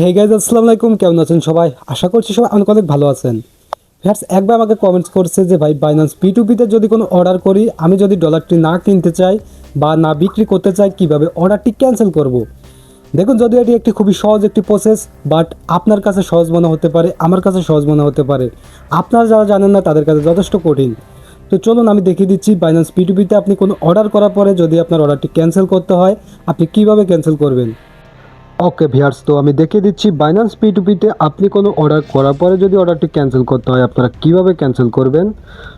Hey guys আসসালামু আলাইকুম কেমন আছেন সবাই? আশা করছি সবাই অনেক অনেক ভালো আছেন। ফ্যাটস একবার আমাকে কমেন্টস করছে যে, ভাই টু পিতে যদি কোনো অর্ডার করি, আমি যদি ডলারটি না কিনতে চাই বা না বিক্রি করতে চাই, কীভাবে অর্ডারটি ক্যান্সেল করব। দেখুন, যদিও এটি একটি খুবই সহজ একটি প্রসেস বাট আপনার কাছে সহজ মনে হতে পারে, আমার কাছে সহজ মনে হতে পারে। আপনারা যারা জানেন না, তাদের কাছে যথেষ্ট কঠিন। তো চলুন, আমি দেখিয়ে দিচ্ছি টু পিতে আপনি কোনো অর্ডার করার পরে যদি আপনার অর্ডারটি ক্যান্সেল করতে হয়, আপনি কীভাবে ক্যান্সেল করবেন? ওকে ভিয়ার্স তো আমি দেখিয়ে দিচ্ছি বাইন্যান্স পি টু পিতে আপনি কোনো অর্ডার করার পরে যদি অর্ডারটি ক্যান্সেল করতে হয়, আপনারা কীভাবে ক্যান্সেল করবেন?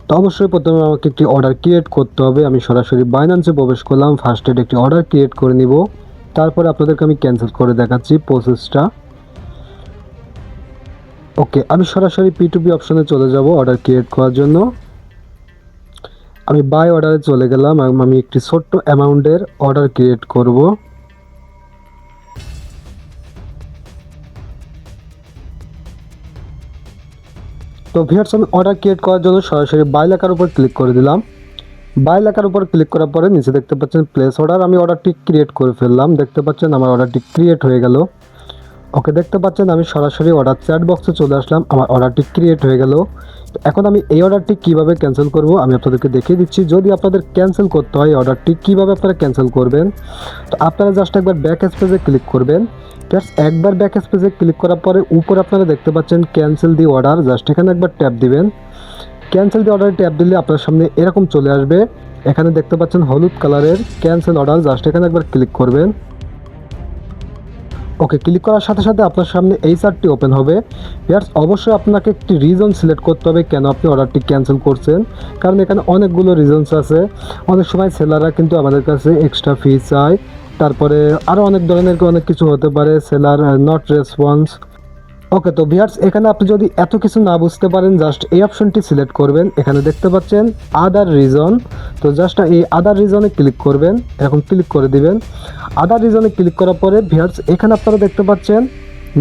তো অবশ্যই প্রথমে আমাকে একটি অর্ডার ক্রিয়েট করতে হবে। আমি সরাসরি বাইন্যান্সে প্রবেশ করলাম ফার্স্ট এড একটি অর্ডার ক্রিয়েট করে নিব। তারপরে আপনাদেরকে আমি ক্যান্সেল করে দেখাচ্ছি প্রসেসটা ওকে আমি সরাসরি পি টু পি অপশনে চলে যাব অর্ডার ক্রিয়েট করার জন্য। আমি বাই অর্ডারে চলে গেলাম এবং আমি একটি ছোট্ট অ্যামাউন্টের অর্ডার ক্রিয়েট করব। তো ভিয়ার্স আমি অর্ডার ক্রিয়েট করার জন্য সরাসরি বাই লেখার উপর ক্লিক করে দিলাম। বাই লেখার উপর ক্লিক করার পরে নিচে দেখতে পাচ্ছেন প্লেস অর্ডার আমি অর্ডারটি ক্রিয়েট করে ফেললাম। দেখতে পাচ্ছেন আমার অর্ডারটি ক্রিয়েট হয়ে গেল। ওকে, দেখতে পাচ্ছেন আমি সরাসরি অর্ডার চ্যাট বক্সে চলে আসলাম, আমার অর্ডারটি ক্রিয়েট হয়ে গেল। এখন আমি এই অর্ডারটি কীভাবে ক্যান্সেল করব, আমি আপনাদেরকে দেখিয়ে দিচ্ছি। যদি আপনাদের ক্যান্সেল করতে হয় অর্ডারটি কীভাবে আপনারা ক্যান্সেল করবেন? তো আপনারা জাস্ট একবার ব্যাক স্পেজে ক্লিক করবেন। জাস্ট একবার ব্যাক স্পেজে ক্লিক করার পরে উপরে আপনারা দেখতে পাচ্ছেন ক্যান্সেল দি অর্ডার জাস্ট এখানে একবার ট্যাপ দিবেন। ক্যান্সেল দি অর্ডার ট্যাপ দিলে আপনার সামনে এরকম চলে আসবে। এখানে দেখতে পাচ্ছেন হলুদ কালারের ক্যান্সেল অর্ডার জাস্ট এখানে একবার ক্লিক করবেন। ওকে ক্লিক করার সাথে সাথে আপনার সামনে এই চার্টটি ওপেন হবে। ইয়ার্স অবশ্যই আপনাকে একটি রিজন সিলেক্ট করতে হবে কেন আপনি অর্ডারটি ক্যান্সেল করছেন। কারণ এখানে অনেকগুলো রিজনস আছে। অনেক সময় সেলাররা কিন্তু আমাদের কাছে এক্সট্রা ফি চায়। তারপরে আরও অনেক ধরনের অনেক কিছু হতে পারে, সেলার নট রেসপন্স ওকে তো ভিয়ার্স এখানে আপনি যদি এত কিছু না বুঝতে পারেন জাস্ট এই অপশনটি সিলেক্ট করবেন। এখানে দেখতে পাচ্ছেন আদার রিজন তো জাস্ট এই আদার রিজনে ক্লিক করবেন। এখন ক্লিক করে দিবেন। আদার রিজনে ক্লিক করার পরে ভিয়ার্স এখানে আপনারা দেখতে পাচ্ছেন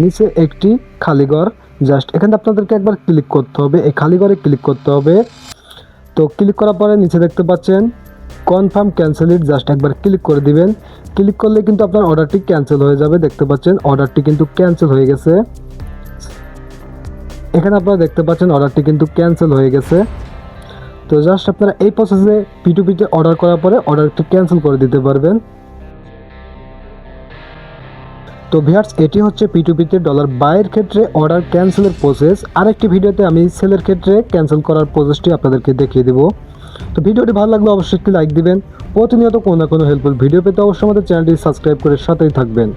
নিচে একটি খালি ঘর। জাস্ট এখানে আপনাদেরকে একবার ক্লিক করতে হবে। এই খালি ঘরে ক্লিক করতে হবে। তো ক্লিক করার পরে নিচে দেখতে পাচ্ছেন কনফার্ম ক্যান্সেল ইট জাস্ট একবার ক্লিক করে দিবেন। ক্লিক করলে কিন্তু আপনার অর্ডারটি ক্যান্সেল হয়ে যাবে, দেখতে পাচ্ছেন অর্ডারটি কিন্তু ক্যান্সেল হয়ে গেছে। এখানে আপনারা দেখতে পাচ্ছেন অর্ডারটি কিন্তু ক্যান্সেল হয়ে গেছে। তো জাস্ট আপনারা এই প্রসেসে পি টু অর্ডার করার পরে অর্ডারটি ক্যান্সেল করে দিতে পারবেন। তো ভিয়ার্স এটি হচ্ছে পি টু পিতে ডলার বাইয়ের ক্ষেত্রে অর্ডার ক্যান্সেলের প্রসেস আরেকটি ভিডিওতে আমি সেলের ক্ষেত্রে ক্যান্সেল করার প্রসেসটি আপনাদেরকে দেখিয়ে দেবো। তো ভিডিওটি ভালো লাগলে অবশ্যই একটি লাইক দিবেন। প্রতিনিয়ত কোনো না কোনো হেল্পফুল ভিডিও পেতে অবশ্যই আমাদের চ্যানেলটি সাবস্ক্রাইব করে সাথেই থাকবেন।